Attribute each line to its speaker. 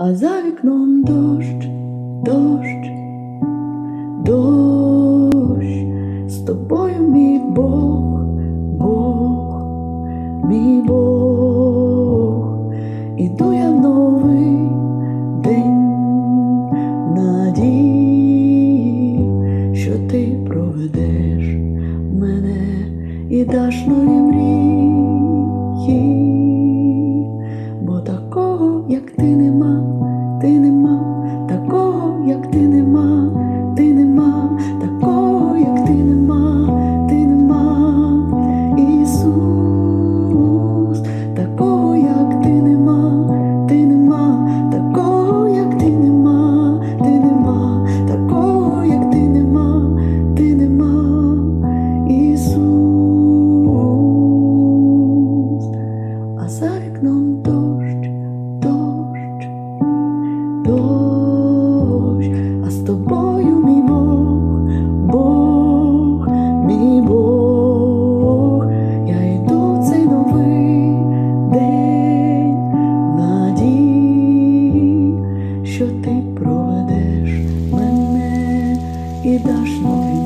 Speaker 1: а за вікном дощ, дощ, дощ, з тобою мій Бог, Бог, мій Бог, іду я в новий день надії, що ти проведеш мене і даш нові мрії, і даш.